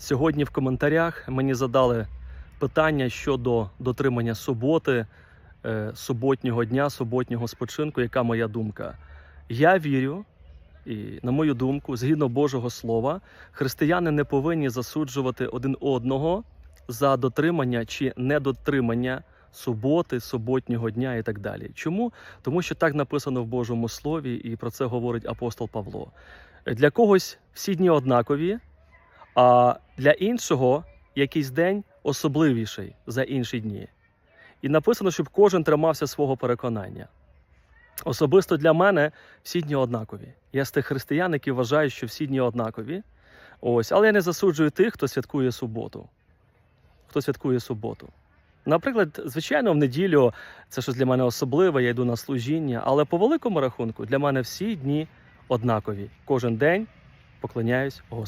Сьогодні в коментарях мені задали питання щодо дотримання суботи, е, суботнього дня, суботнього спочинку. Яка моя думка? Я вірю, і на мою думку, згідно Божого Слова, християни не повинні засуджувати один одного за дотримання чи недотримання суботи, суботнього дня і так далі. Чому? Тому що так написано в Божому Слові, і про це говорить апостол Павло. Для когось всі дні однакові, а для іншого якийсь день особливіший за інші дні. І написано, щоб кожен тримався свого переконання. Особисто для мене всі дні однакові. Я з тих християн, які вважають, що всі дні однакові. Ось, але я не засуджую тих, хто святкує суботу. Хто святкує суботу. Наприклад, звичайно, в неділю це щось для мене особливе, я йду на служіння, але по великому рахунку для мене всі дні однакові. Кожен день поклоняюсь Господу.